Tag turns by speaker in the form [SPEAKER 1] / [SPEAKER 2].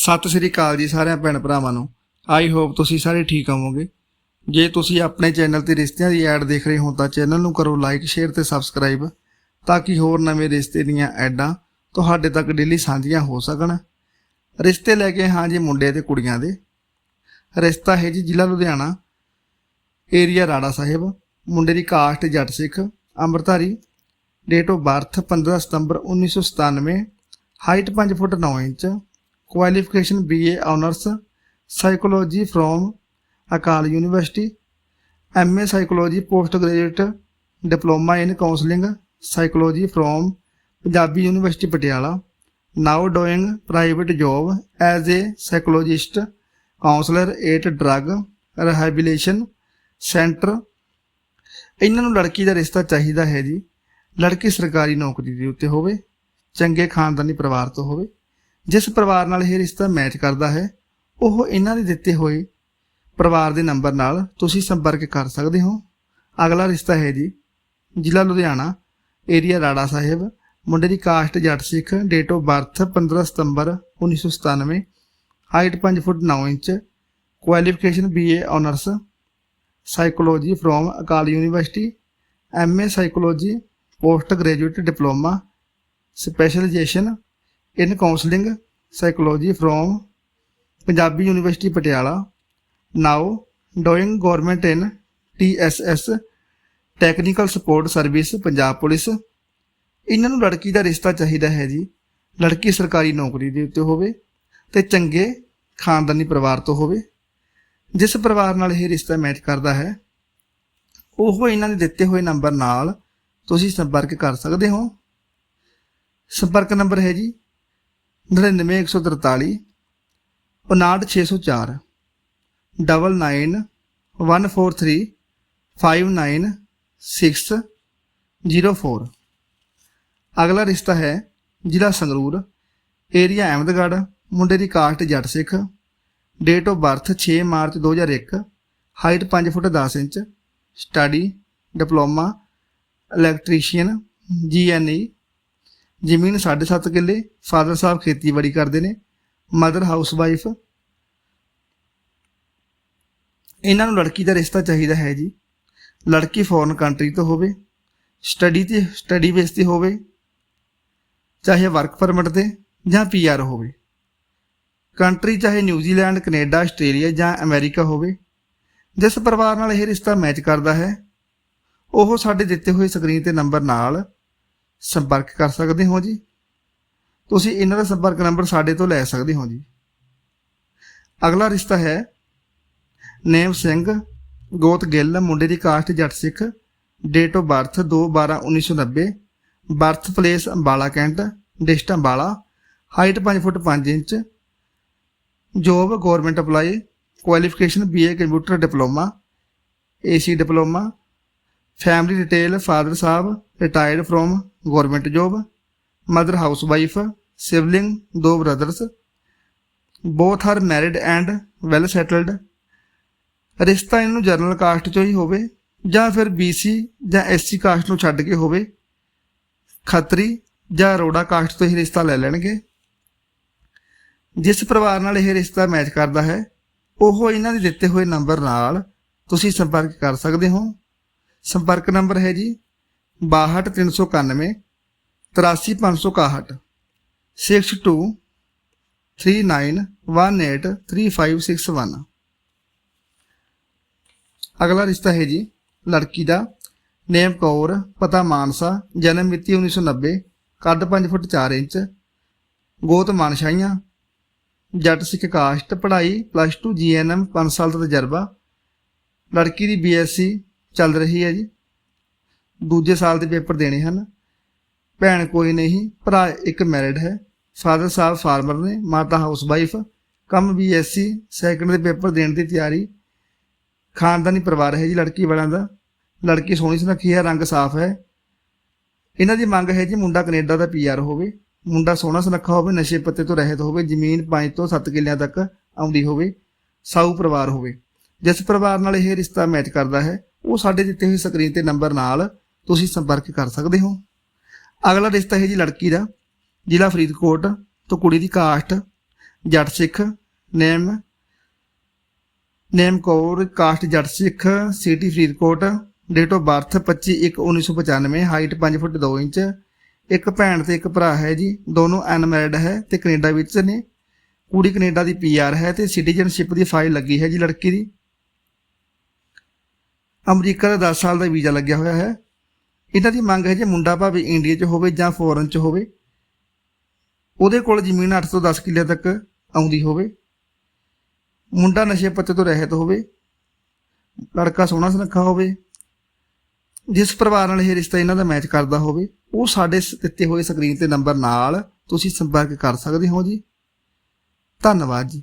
[SPEAKER 1] ਸਤਿ ਸ੍ਰੀ ਅਕਾਲ ਜੀ ਸਾਰਿਆਂ ਭੈਣ ਭਰਾਵਾਂ ਨੂੰ। ਆਈ ਹੋਪ ਤੁਸੀਂ ਸਾਰੇ ਠੀਕ ਹੋਵੋਗੇ। ਜੇ ਤੁਸੀਂ ਆਪਣੇ ਚੈਨਲ ਤੇ ਰਿਸ਼ਤਿਆਂ ਦੀ ਐਡ ਦੇਖ ਰਹੇ ਹੋ ਤਾਂ ਚੈਨਲ ਨੂੰ ਕਰੋ ਲਾਈਕ ਸ਼ੇਅਰ ਤੇ ਸਬਸਕ੍ਰਾਈਬ ਤਾਂ ਕਿ ਹੋਰ ਨਵੇਂ ਰਿਸ਼ਤੇ ਦੀਆਂ ਐਡਾਂ ਤੁਹਾਡੇ ਤੱਕ ਡੇਲੀ ਸਾਂਝੀਆਂ ਹੋ ਸਕਣ। ਰਿਸ਼ਤੇ ਲੈ ਕੇ ਹਾਂ ਜੀ ਮੁੰਡੇ ਤੇ ਕੁੜੀਆਂ ਦੇ। ਰਿਸ਼ਤਾ ਹੈ ਜੀ ਜ਼ਿਲ੍ਹਾ ਲੁਧਿਆਣਾ ਏਰੀਆ ਰਾੜਾ ਸਾਹਿਬ। ਮੁੰਡੇ ਦੀ ਕਾਸਟ ਜੱਟ ਸਿੱਖ, ਅੰਮ੍ਰਿਤਧਾਰੀ। ਡੇਟ ਆਫ ਬਰਥ 15 ਸਤੰਬਰ 1997 height 5 foot 9 inch. Qualification BA honours psychology from Akal university MA psychology post graduate diploma in counselling psychology from Punjabi university Patiala now doing private job as a psychologist counsellor at drug rehabilitation centre ਇਹਨਾਂ ਨੂੰ ਲੜਕੀ ਦਾ ਰਿਸ਼ਤਾ ਚਾਹੀਦਾ ਹੈ ਜੀ। ਲੜਕੀ ਸਰਕਾਰੀ ਨੌਕਰੀ ਦੇ ਉੱਤੇ ਹੋਵੇ, ਚੰਗੇ ਖਾਨਦਾਨੀ ਪਰਿਵਾਰ ਤੋਂ ਹੋਵੇ। ਜਿਸ ਪਰਿਵਾਰ ਨਾਲ ਇਹ ਰਿਸ਼ਤਾ ਮੈਚ ਕਰਦਾ ਹੈ, ਉਹ ਇਹਨਾਂ ਦੇ ਦਿੱਤੇ ਹੋਏ ਪਰਿਵਾਰ ਦੇ ਨੰਬਰ ਨਾਲ ਤੁਸੀਂ ਸੰਪਰਕ ਕਰ ਸਕਦੇ ਹੋ। ਅਗਲਾ ਰਿਸ਼ਤਾ ਹੈ ਜੀ, ਜ਼ਿਲ੍ਹਾ ਲੁਧਿਆਣਾ, ਏਰੀਆ ਰਾੜਾ ਸਾਹਿਬ। ਮੁੰਡੇ ਦੀ caste Jatt Sikh date of birth 15 ਸਤੰਬਰ 1997 height 5 foot 9 inch qualification BA honours psychology from Akal university MA psychology post graduate diploma specialisation in counselling psychology from Punjabi university Patiala now doing government in TSS technical support service Punjab police ਇਹਨਾਂ ਨੂੰ ਲੜਕੀ ਦਾ ਰਿਸ਼ਤਾ ਚਾਹੀਦਾ ਹੈ ਜੀ। ਲੜਕੀ ਸਰਕਾਰੀ ਨੌਕਰੀ ਦੇ ਉੱਤੇ ਹੋਵੇ ਤੇ ਚੰਗੇ ਖਾਨਦਾਨੀ ਪਰਿਵਾਰ ਤੋਂ ਹੋਵੇ। ਜਿਸ ਪਰਿਵਾਰ ਨਾਲ ਇਹ ਰਿਸ਼ਤਾ ਮੈਚ ਕਰਦਾ ਹੈ, ਉਹ ਇਹਨਾਂ ਦੇ ਦਿੱਤੇ ਹੋਏ ਨੰਬਰ ਨਾਲ ਤੁਸੀਂ ਸੰਪਰਕ ਕਰ ਸਕਦੇ ਹੋ। ਸੰਪਰਕ ਨੰਬਰ ਹੈ ਜੀ 99143 59604 9914359604 ਅਗਲਾ ਰਿਸ਼ਤਾ ਹੈ ਜ਼ਿਲ੍ਹਾ ਸੰਗਰੂਰ, ਏਰੀਆ ਅਹਿਮਦਗੜ੍ਹ, ਮੁੰਡੇ ਦੀ caste Jatt Sikh date of birth 6 March 2001 height 5 foot 10 inch study diploma electrician GNE ਜ਼ਮੀਨ 7.5 ਕਿੱਲੇ, ਫਾਦਰ ਸਾਹਿਬ ਖੇਤੀਬਾੜੀ ਕਰਦੇ ਨੇ, ਮਦਰ ਹਾਊਸ ਵਾਈਫ। ਇਹਨਾਂ ਨੂੰ ਲੜਕੀ ਦਾ ਰਿਸ਼ਤਾ ਚਾਹੀਦਾ ਹੈ ਜੀ। ਲੜਕੀ ਫੋਰਨ ਕੰਟਰੀ ਤੋਂ ਹੋਵੇ ਸਟੱਡੀ ਤੇ ਸਟੱਡੀ ਬੇਸ ਤੇ ਹੋਵੇ, ਚਾਹੇ ਵਰਕ ਪਰਮਿਟ ਤੇ ਜਾਂ ਪੀਆਰ ਹੋਵੇ। ਕੰਟਰੀ ਚਾਹੇ ਨਿਊਜ਼ੀਲੈਂਡ ਕੈਨੇਡਾ ਆਸਟ੍ਰੇਲੀਆ ਜਾਂ ਅਮਰੀਕਾ ਹੋਵੇ, ਜਿਸ ਪਰਿਵਾਰ ਨਾਲ ਇਹ ਰਿਸ਼ਤਾ ਮੈਚ ਕਰਦਾ ਹੈ, ਉਹ ਸਾਡੇ ਦਿੱਤੇ ਹੋਏ ਸਕਰੀਨ ਤੇ ਨੰਬਰ ਨਾਲ ਸੰਪਰਕ ਕਰ ਸਕਦੇ ਹੋ ਜੀ? ਤੁਸੀਂ ਇਹਨਾਂ ਦਾ ਸੰਪਰਕ ਨੰਬਰ ਸਾਡੇ ਤੋਂ ਲੈ ਸਕਦੇ ਹੋ ਜੀ। ਅਗਲਾ ਰਿਸ਼ਤਾ ਹੈ ਨੇਮ ਸਿੰਘ, ਗੋਤ ਗਿੱਲ, ਮੁੰਡੇ ਦੀ caste Jatt Sikh date of birth 2/12/1990 birth place Ambala cantt dist Ambala height 5 foot 5 inch job government apply qualification BA computer diploma AC diploma family detail father Sahib retired from government job mother house wife sibling ਦੋ brothers both are married and well settled ਰਿਸ਼ਤਾ ਇਹਨੂੰ general caste ਚੋਂ ਹੀ ਹੋਵੇ ਜਾਂ ਫਿਰ BC ਜਾਂ SC caste ਨੂੰ ਛੱਡ ਕੇ ਹੋਵੇ। ਖੱਤਰੀ ਜਾਂ ਰੋੜਾ ਕਾਸਟ ਤੋਂ ਹੀ ਰਿਸ਼ਤਾ ਲੈ ਲੈਣਗੇ। ਜਿਸ ਪਰਿਵਾਰ ਨਾਲ ਇਹ ਰਿਸ਼ਤਾ ਮੈਚ ਕਰਦਾ ਹੈ, ਉਹ ਇਹਨਾਂ ਦੇ ਦਿੱਤੇ ਹੋਏ ਨੰਬਰ ਨਾਲ ਤੁਸੀਂ ਸੰਪਰਕ ਕਰ ਸਕਦੇ ਹੋ। ਸੰਪਰਕ ਨੰਬਰ ਹੈ ਜੀ 62391 83561 62 39183561 ਅਗਲਾ ਰਿਸ਼ਤਾ ਹੈ ਜੀ, ਲੜਕੀ ਦਾ। ਨੇਮ ਕੌਰ, ਪਤਾ ਮਾਨਸਾ, ਜਨਮ ਮਿਤੀ 1990 ਕੱਦ 5 ਫੁੱਟ 4 ਇੰਚ, ਗੋਤ ਮਾਨਸ਼ਾਈਆਂ ਜੱਟ ਸਿੱਖ ਕਾਸਟ, ਪੜ੍ਹਾਈ ਪਲੱਸ 2 ਜੀਐਨਐਮ 5 ਸਾਲ ਦਾ ਤਜਰਬਾ। ਲੜਕੀ ਦੀ ਬੀਐਸਸੀ ਚੱਲ ਰਹੀ ਹੈ ਜੀ। ਦੂਜੇ ਸਾਲ ਦੇ ਪੇਪਰ ਦੇਣੇ ਹਨ। ਭੈਣ ਕੋਈ ਨਹੀਂ, ਭਰਾ ਇੱਕ ਮੈਰਿਡ ਹੈ। ਫਾਦਰ ਸਾਹਿਬ ਫਾਰਮਰ ਨੇ, ਮਾਤਾ ਹਾਊਸ ਵਾਈਫ ਕੰਮ ਬੀਐਸਸੀ ਸੈਕੰਡ ਦੇ ਪੇਪਰ ਦੇਣ ਦੀ ਤਿਆਰੀ। ਖਾਨਦਾਨੀ ਪਰਿਵਾਰ ਹੈ ਜੀ, ਲੜਕੀ ਵਾਲਿਆਂ ਦਾ। ਲੜਕੀ ਸੋਹਣੀ ਸੁਨੱਖੀ ਹੈ, ਰੰਗ ਸਾਫ਼ ਹੈ। ਇਹਨਾਂ ਦੀ ਮੰਗ ਹੈ ਜੀ, ਮੁੰਡਾ ਕੈਨੇਡਾ ਦਾ ਪੀਆਰ ਹੋਵੇ। ਮੁੰਡਾ ਸੋਹਣਾ ਸੁਨੱਖਾ ਹੋਵੇ, ਨਸ਼ੇ ਪੱਤੇ ਤੋਂ ਰਹਿਤ ਹੋਵੇ, ਜ਼ਮੀਨ 5 ਤੋਂ 7 ਕਿੱਲਿਆਂ ਤੱਕ ਆਉਂਦੀ ਹੋਵੇ, ਸਾਊ ਪਰਿਵਾਰ ਹੋਵੇ। ਜਿਸ ਪਰਿਵਾਰ ਨਾਲ ਇਹ ਰਿਸ਼ਤਾ ਮੈਚ ਕਰਦਾ ਹੈ, ਉਹ ਸਾਡੇ ਦਿੱਤੇ ਹੋਏ ਸਕਰੀਨ ਤੇ ਨੰਬਰ ਨਾਲ ਤੁਸੀਂ ਸੰਪਰਕ ਕਰ ਸਕਦੇ ਹੋ। ਅਗਲਾ ਰਿਸ਼ਤਾ ਹੈ ਜੀ ਲੜਕੀ ਦਾ, ਜ਼ਿਲ੍ਹਾ ਫਰੀਦਕੋਟ ਤੋਂ ਕੁੜੀ ਦੀ ਕਾਸਟ, ਜੱਟ ਸਿੱਖ, ਨੇਮ name Kaur, caste Jat Sikh, city Faridkot date of birth 25/1/1995 height 5 foot 2 inch, ਇੱਕ ਭੈਣ ਤੇ ਇੱਕ ਭਰਾ ਹੈ ਜੀ, ਦੋਨੋਂ ਅਨਮੈਰਿਡ ਹੈ ਤੇ ਕੈਨੇਡਾ ਵਿੱਚ ਨੇ। ਕੁੜੀ ਕੈਨੇਡਾ ਦੀ ਪੀਆਰ ਹੈ ਤੇ ਸਿਟੀਜ਼ਨਸ਼ਿਪ ਦੀ ਫਾਈਲ ਲੱਗੀ ਹੈ ਜੀ ਲੜਕੀ ਦੀ। ਅਮਰੀਕਾ ਦਾ 10 ਸਾਲ ਦਾ ਵੀਜ਼ਾ ਲੱਗਿਆ ਹੋਇਆ ਹੈ। ਇਹਨਾਂ ਦੀ ਮੰਗ ਹੈ ਜੇ ਮੁੰਡਾ ਭਾਵੇਂ ਇੰਡੀਆ 'ਚ ਹੋਵੇ ਜਾਂ ਫੋਰਨ 'ਚ ਹੋਵੇ, ਉਹਦੇ ਕੋਲ ਜ਼ਮੀਨ 8 ਤੋਂ 10 ਕਿੱਲੇ ਤੱਕ ਆਉਂਦੀ ਹੋਵੇ, ਮੁੰਡਾ ਨਸ਼ੇ ਪੱਤੇ ਤੋਂ ਰਹਿਤ ਹੋਵੇ, ਲੜਕਾ ਸੋਹਣਾ ਸੁਨੱਖਾ ਹੋਵੇ, ਜਿਸ ਪਰਿਵਾਰ ਨਾਲ ਇਹ ਰਿਸ਼ਤਾ ਇਹਨਾਂ ਦਾ ਮੈਚ ਕਰਦਾ ਹੋਵੇ, ਉਹ ਸਾਡੇ ਸ- ਦਿੱਤੇ ਹੋਏ ਸਕਰੀਨ ਤੇ ਨੰਬਰ ਨਾਲ ਤੁਸੀਂ ਸੰਪਰਕ ਕਰ ਸਕਦੇ ਹੋ ਜੀ। ਧੰਨਵਾਦ ਜੀ।